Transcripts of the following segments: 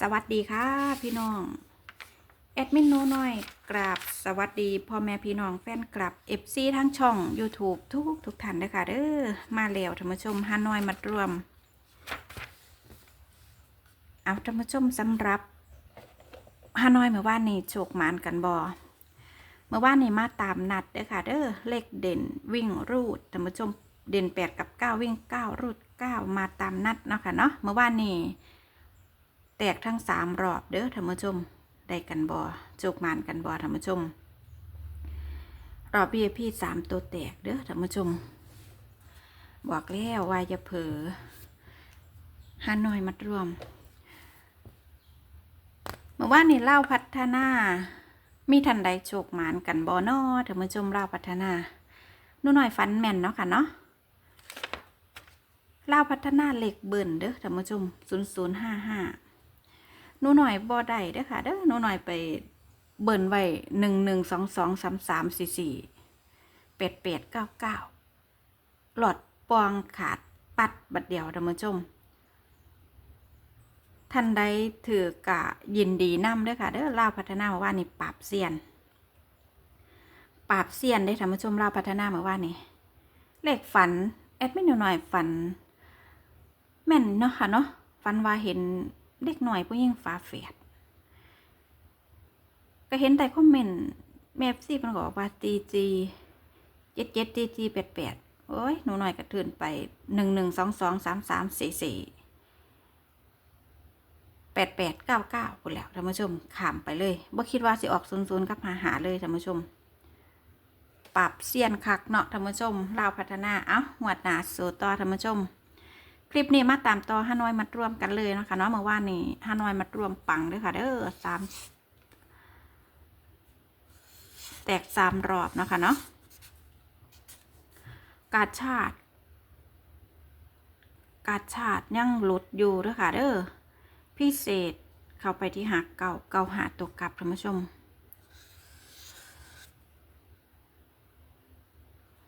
สวัสดีค่ะพี่น้อง แอดมินโนน้อยกราบสวัสดีพ่อแม่พี่น้องแฟนกลับ FC ทั้งช่อง YouTube ทุกทุกท่านเลยค่ะเด้อมาแล้วท่านผู้ชมฮานอยมารวม เอาท่านผู้ชมสำหรับฮานอยเมื่อวานนี้โชคมานกันบอเมื่อวานนี้มาตามนัดเด้อค่ะเด้อเลขเด่นวิ่งรูดท่านผู้ชมเด่น 8 กับ 9 วิ่ง 9 รูด 9 มาตามนัดเนาะค่ะเนาะเมื่อวานนี้ แตกทั้งสามรอบเด้อท่านผู้ชม ได้กันบอโจกมานกันบอท่านผู้ชม รอบพี่พี่สามตัวแตกเด้อท่านผู้ชม บอกแล้วว่าจะเผลอฮานอยมัดรวม เมื่อวานนี้เล่าพัฒนา มีทันใดโจกหมานกันบอนอท่านผู้ชมเล่าพัฒนาหนูหน่อยฟันแม่นเนาะค่ะเนาะเล่าพัฒนาเหล็กเบิ่นเด้อท่านผู้ชม 0055 หนูหน่อยบ่ได้เด้อค่ะเด้อหนูหน่อยไปเบิ่นไว้11223344 8899หลอดปองขาดปัดบัดเดียวท่านผู้ชมท่านใดถือกะยินดีนำเด้อค่ะเด้อลาวพัฒนามาว่านี่ปราบเซียน ปราบเซียนได้ท่านผู้ชมลาวพัฒนามาว่านี่เลขฝันแอดมินหน่อยฝัน แม่นเนาะค่ะเนาะฝันว่าเห็น เด็กหน่อยผู้หญิงฝาแฝดก็เห็นแต่คอมเมนต์แม่ซี่มันบอกว่าตีจีเจ็ดเจ็ดตีจีแปดแปดโอ้ยหนูหน่อยกระเทือนไปหนึ่งหนึ่งสองสองสามสามสี่สี่แปดแปดเก้าเก้าคุณแล้วท่านผู้ชมขามไปเลยบ่คิดว่าสิออกศูนย์ศูนย์กับหาหาเลยท่านผู้ชม ปรับเสียนคักเนาะท่านผู้ชมลาพัฒนา เอ้าหวดหนาสู่ต่อท่านผู้ชม คลิปนี้มาตามต่อฮานอยมัดรวมกันเลยนะคะเนาะเมื่อวานนี้ฮานอยมัดรวมปังด้วยค่ะเด้อสามแตกสามรอบนะคะเนาะกาชาติ กาชาติยังหลุดอยู่ด้วยค่ะเด้อพิเศษเข้าไปที่หักเก่าเก่าหาตัวกลับท่านผู้ชม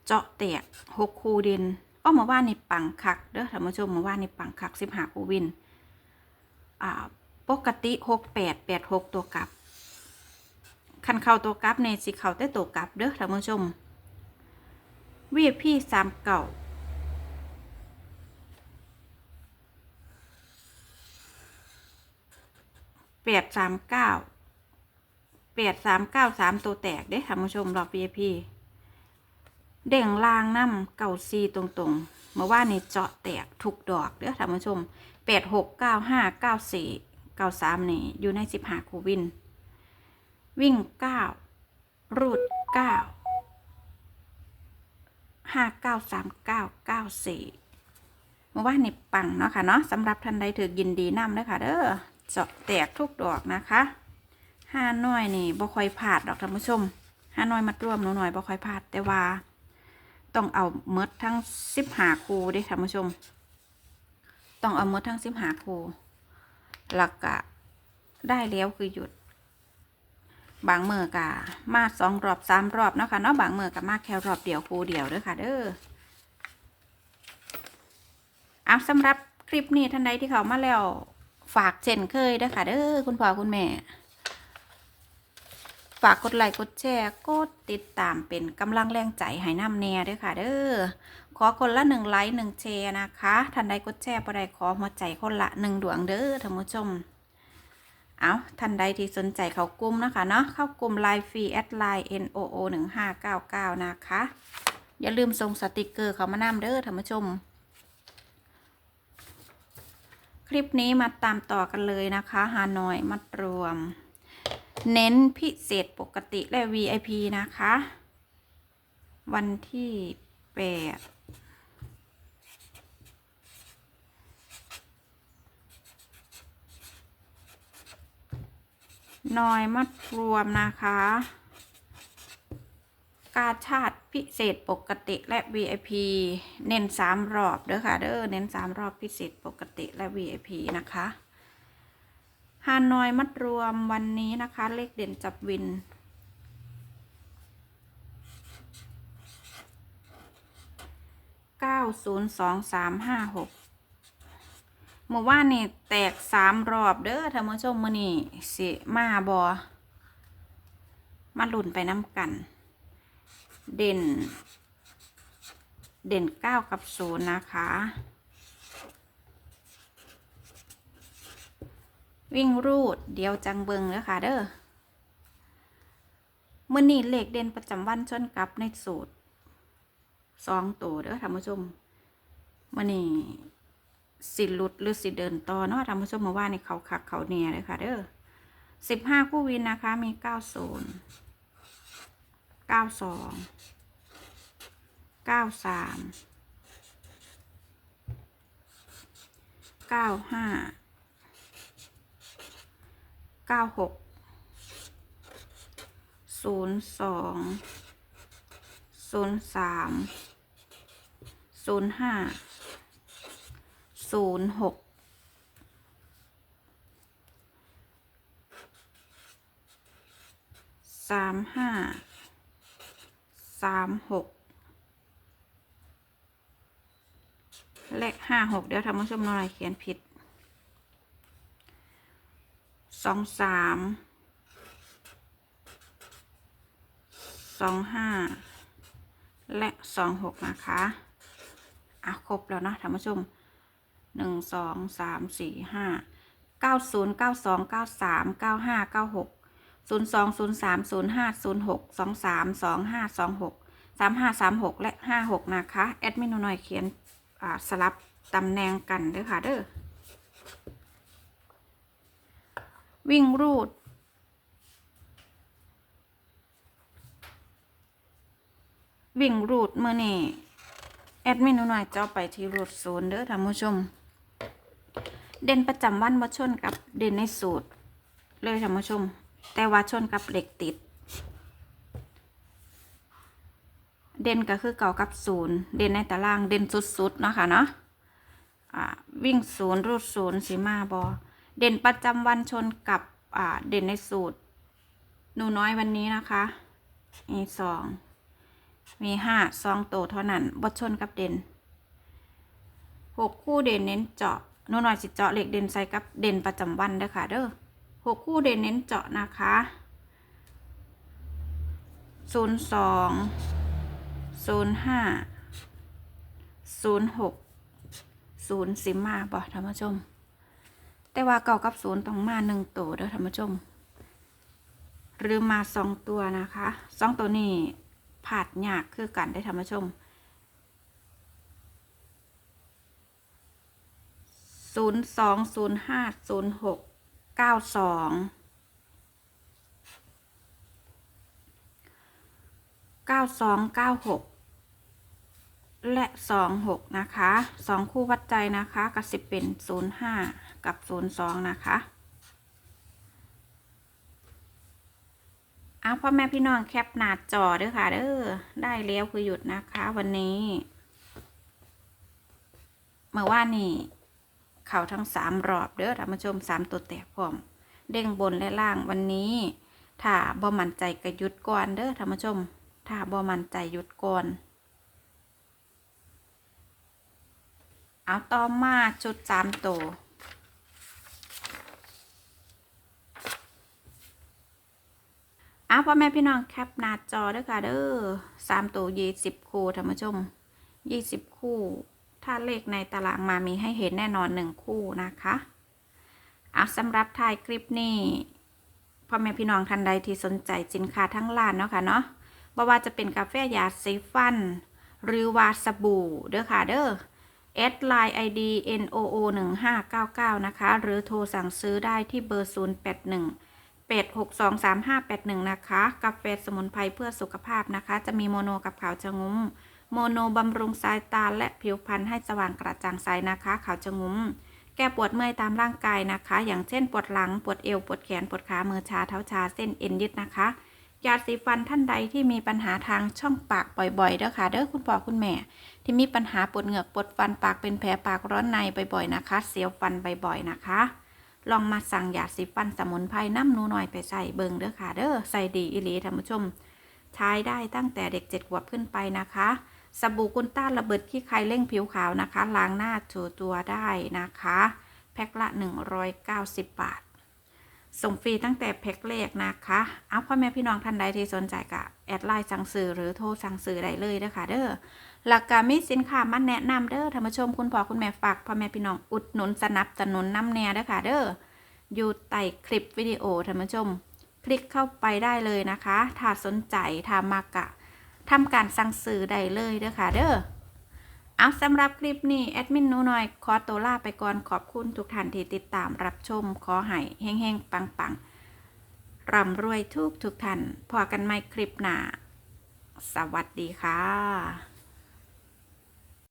เจาะแตกหกคูเด่น ก็มาว่าในปังคักเด้อท่านผู้ชมมาว่าในปังคักสิบหาคูวิน อ่า ปกติหกแปดแปดหกตัวกลับ คันเข้าตัวกลับในสิเข้าแต่ตัวกลับเด้อท่านผู้ชมวีพี่สามเก่าแปดสามเก้าแปดสามเก้าสามตัวแตกเด้ท่านผู้ชมรอบ VIP เด่งลางน้ำเก่าซีตรงๆมาว่าในเจาะแตกถูกดอกเด้อท่านผู้ชมแปดหกเก้าห้าเก้าสี่เก้าสามนี่อยู่ในสิบหาคูวิน วิ่งเก้ารูดเก้าห้าเก้าสามเก้าเก้าสี่มาว่าในปังเนาะค่ะเนาะสำหรับท่านใดถือยินดีน้ำเด้อค่ะเด้อเจาะแตกทุกดอกนะคะห้าน้อยนี่บ่ค่อยพลาดดอกท่านผู้ชมห้าน้อยมัดรวมหนูหน่อยบ่ค่อยพลาดแต่ว่า ต้องเอาเมดทั้งสิบหาคูด้ท่านผู้ชม ต้องเอาเมดทั้งสิบหาคูหลักกะได้แล้วคือหยุด บางเมื่อกะมาสองรอบสามรอบเนาะค่ะเนาะบางเมื่อกะมาแค่รอบเดียวคูเดียวเด้อค่ะ เด้อเอาสำหรับคลิปนี้ท่านใดที่เขามาแล้วฝากเช่นเคยเด้อค่ะเด้อคุณพ่อคุณแม่ ฝากกดไลค์กดแชร์กดติดตามเป็นกำลังแรงใจให้น้ำแน่ด้วยค่ะ เด้อขอคนละหนึ่งไลค์หนึ่งแชร์นะคะท่านใดกดแชร์บ่ได้ขอหัวใจคนละหนึ่งดวงเด้อท่านผู้ชมเอาท่านใดที่สนใจเข้ากลุ่มนะคะเนาะเข้ากลุ่มไลน์ฟรีแอดไลน์ n o o หนึ่งห้าเก้าเก้านะคะ อย่าลืมส่งสติกเกอร์เขามานำเด้อท่านผู้ชม คลิปนี้มาตามต่อกันเลยนะคะฮานอยมัดรวม เน้นพิเศษปกติและ VIP นะคะ วันที่แปดนอยมัดรวมนะคะ กาชาติพิเศษปกติและ VIP เน้นสามรอบเด้อค่ะเด้อเน้นสามรอบพิเศษปกติและ VIP นะคะ ฮานอยมัดรวมวันนี้นะคะ เลขเด่นจับวิน เก้าศูนย์สองสามห้าหกเมื่อวานนี่แตกสามรอบเด้อท่านผู้ชมมื้อนี้สิมาบ่มาหลุนไปน้ำกัน เด่น เด่นเก้ากับศูนย์นะคะ วิ่งรูดเดียวจังเบิงเด้อค่ะเด้อมื่อนี้เลขเด่นประจำวันชนกับในสูตรสองตัวเด้อท่านผู้ชมมื่อนี้สิหลุดหรือสิเดินต่อเนาะท่านผู้ชมมาว่าในเขาคักเขาเนี่ยเลยค่ะเด้อสิบห้าคู่วินนะคะมีเก้าศูนย์เก้าสองเก้าสามเก้าห้า เก้าหกศูนย์สองศูนย์สามศูนย์ห้าศูนย์หกสามห้าสามหกเลขห้าหกเดี๋ยวทำผู้ชมน่อยเขียนผิด สองสามสองห้าและสองหกนะคะอะครบแล้วนะท่านผู้ชมหนึ่งสองสามสี่ห้าเก้าศูนย์เก้าสองเก้าสามเก้าห้าเก้าหกศูนย์สองศูนย์สามศูนย์ห้าศูนย์หกสองสามสองห้าสองหกสามห้าสามหกและห้าหกนะคะ แอดมินหน่อยเขียนสลับตำแหน่งกันเด้อค่ะเด้อ วิ่งรูด วิ่งรูดเมื่อนี่แอดมินหน่อยจะเอาไปที่รูดศูนย์เด้อท่านผู้ชม เด่นประจำวันมาชนกับเด่นในสูตร เลยท่านผู้ชม แต่ว่าชนกับเหล็กติด เด่นก็คือเก่ากับศูนย์เด่นในตารางเด่นสุดๆเนาะค่ะเนาะวิ่งศูนย์รูดศูนย์สีมาบอ เด่นประจำวันชนกับเด่นในสูตรหนูน้อยวันนี้นะคะ มีสองมีห้าสองตัวเท่านั้นบดชนกับเด่นหกคู่เด่นเน้นเจาะหนูน่อยสิเจาะเหล็กเด่นใส่กับเด่นประจำวันเด้อค่ะเด้อหกคู่เด่นเน้นเจาะนะคะศูนย์สองศูนย์ห้าศูนย์หกศูนย์สิมาบ่ท่านผู้ชม แต่ว่าเก่ากับศูนย์ต้องมาหนึ่งตัวเด้อท่านผู้ชม หรือมาสองตัวนะคะสองตัวนี้ผาดยากคือกันได้ท่านผู้ชมศูนย์สองศูนย์ห้าศูนย์หกเก้าสองเก้าสองเก้าหกและสองหกนะคะสองคู่วัดใจนะคะ ก็สิบเป็นศูนย์ห้า กับศูนย์สองนะคะเอาพ่อแม่พี่น้องแคปหน้าจอเด้อค่ะเด้อได้แล้วคือหยุดนะคะวันนี้เมื่อว่านนี่เข่าทั้งสามรอบเด้อท่านผู้ชมสามตัวแตกพร้อม เด้งบนและล่างวันนี้ ถ้าบ่มั่นใจก็หยุดก่อนเด้อท่านผู้ชม ถ้าบ่มั่นใจหยุดก่อนเอาต่อมาชุดสามตัว เอาพ่อแม่พี่น้องแคปหน้าจอเด้อค่ะเด้อสามตัวยี่สิบคู่ท่านผู้ชมยี่สิบคู่ ถ้าเลขในตารางมามีให้เห็นแน่นอนหนึ่งคู่นะคะอาสำหรับท้ายคลิปนี้พ่อแม่พี่น้องท่านใดที่สนใจสินค้าทั้งร้านเนาะค่ะเนาะบ่ว่าจะเป็นกาแฟยาสีฟัน หรือว่าสบู่เด้อค่ะเด้อแอดไลน์ ID NOO 1599นะคะ หรือโทรสั่งซื้อได้ที่เบอร์ 081 8623581 นะคะ กาแฟสมุนไพรเพื่อสุขภาพนะคะ จะมีโมโนกับขาวจะงุ้ม โมโนบำรุงสายตาและผิวพรรณให้สว่างกระจ่างใสนะคะ ขาวจะงุ้ม แก้ปวดเมื่อยตามร่างกายนะคะ อย่างเช่นปวดหลัง ปวดเอว ปวดแขน ปวดขา มือชา เท้าชา เส้นเอ็นยึดนะคะ ยาสีฟันท่านใดที่มีปัญหาทางช่องปากบ่อยๆ เด้อค่ะ เด้อคุณพ่อคุณแม่ ที่มีปัญหาปวดเหงือก ปวดฟัน ปากเป็นแผล ปากร้อนในบ่อยๆ นะคะ เสียวฟันบ่อยๆ นะคะ ลองมาสั่งยาสีฟันสมุนไพรน้ำหนูหน่อยไปใส่เบิงเด้อค่ะเด้อใส่ดีอิลีท่านผู้ชม ใช้ได้ตั้งแต่เด็กเจ็ดขวบขึ้นไปนะคะ สบู่กุนต้านระเบิดขี้ใครเร่งผิวขาวนะคะ ล้างหน้าถูตัวได้นะคะ แพ็คละ 190 บาท ส่งฟรีตั้งแต่แพ็คแรกนะคะ เอาพ่อแม่พี่น้องท่านใดที่สนใจก็แอดไลน์สั่งซื้อหรือโทรสั่งซื้อได้เลยเด้อค่ะเด้อ หลักการมีสินค้ามาแนะนำเด้อท่านผู้ชมคุณพ่อคุณแม่ฝากพ่อแม่พี่น้องอุดหนุนสนับสนุนน้ำแน่เด้อค่ะเด้ออยู่ใต้คลิปวิดีโอท่านผู้ชม คลิกเข้าไปได้เลยนะคะ ถ้าสนใจถ้ามากะทำการสั่งซื้อได้เลยเด้อค่ะเด้อเอาสำหรับคลิปนี้แอดมินนูหน่อยขอตัวลาไปก่อนขอบคุณทุกท่านที่ติดตามรับชมขอให้เฮงๆปังๆร่ำรวยทุกทุกท่านพอกันใหม่คลิปหน้า สวัสดีค่ะ